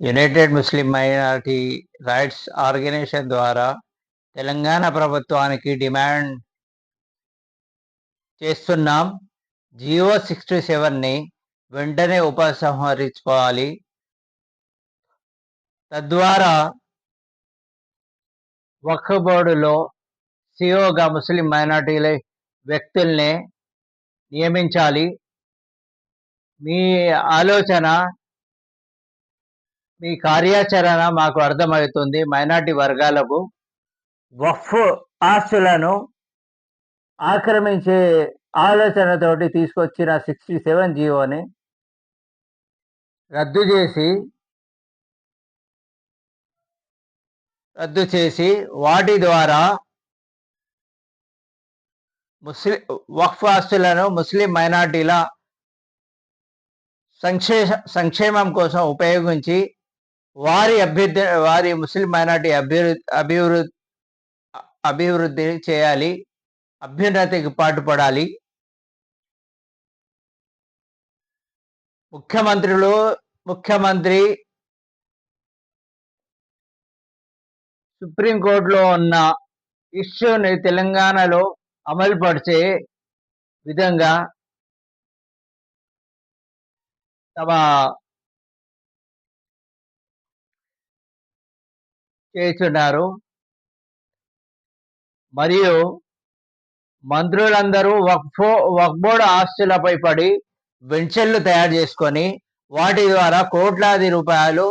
United Muslim minority rights organisation ద్వారా తెలంగాణ ప్రభుత్వానికి demand చేస్తున్నాం. జియో సిక్స్టీ సెవెన్ని వెంటనే ఉపసంహరించుకోవాలి. తద్వారా వక్ఫ్ బోర్డులో సిఓగా ముస్లిం మైనార్టీల వ్యక్తుల్ని నియమించాలి. మీ ఆలోచన మీ కార్యాచరణ మాకు అర్థమవుతుంది. మైనార్టీ వర్గాలకు వఫ్ ఆస్తులను ఆక్రమించే ఆలోచనతోటి తీసుకొచ్చిన సిక్స్టీ సెవెన్ జీవోని రద్దు చేసి రద్దు చేసి వాటి ద్వారా ముస్లిం వక్ఫ్ ఆస్తులను ముస్లిం మైనార్టీల సంక్షే సంక్షేమం కోసం ఉపయోగించి వారి అభ్యర్థి వారి ముస్లిం మైనార్టీ అభివృద్ధి అభివృద్ధి అభివృద్ధి చేయాలి అభ్యున్నతికి పాటుపడాలి. ముఖ్యమంత్రులు ముఖ్యమంత్రి సుప్రీంకోర్టులో ఉన్న ఇష్యూని తెలంగాణలో అమలుపరిచే విధంగా తమ చేస్తున్నారు మరియు మంత్రులందరూ వక్ఫో వక్బోర్డ్ ఆస్తులపై పడి వెంచర్లు తయారు చేసుకొని వాటి ద్వారా కోట్లాది రూపాయలు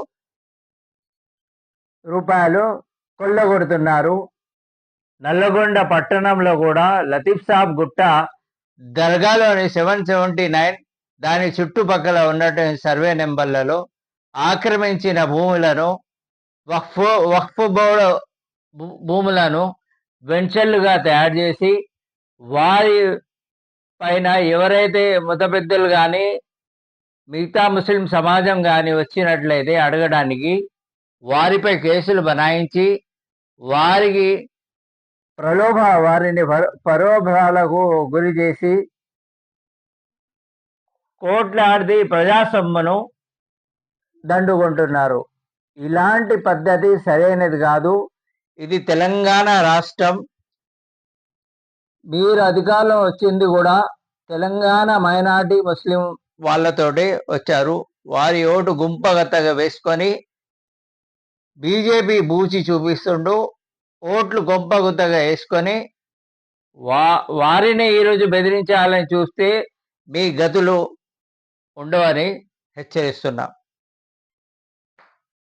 రూపాయలు కొల్లగొడుతున్నారు. నల్లగొండ పట్టణంలో కూడా లతీఫ్ సాబ్ గుట్ట దర్గాలోని సెవెన్ సెవెంటీ నైన్ దాని చుట్టుపక్కల ఉన్నటువంటి సర్వే నెంబర్లలో ఆక్రమించిన భూములను వక్ఫ్ వక్ఫ్ బోర్డు భూ- భూములను వెంచర్లుగా తయారు చేసి వారి పైన ఎవరైతే మత పెద్దలు కానీ మిగతా ముస్లిం సమాజం కానీ వచ్చినట్లయితే అడగడానికి వారిపై కేసులు బనాయించి వారికి ప్రలోభ వారిని పరోభాలకు గురి చేసి కోట్లాది ప్రజాసొమ్మును దండుకుంటున్నారు. ఇలాంటి పద్ధతి సరైనది కాదు. ఇది తెలంగాణ రాష్ట్రం. మీరు అధికారంలో వచ్చింది కూడా తెలంగాణ మైనార్టీ ముస్లిం వాళ్ళతోటి వచ్చారు. వారి ఓటు గుంపగతగా వేసుకొని బీజేపీ బూచి చూపిస్తుండు. ఓట్లు గొప్పగుత్తగా వేసుకొని వా వారిని ఈరోజు బెదిరించాలని చూస్తే మీ గతులు ఉండవని హెచ్చరిస్తున్నాం.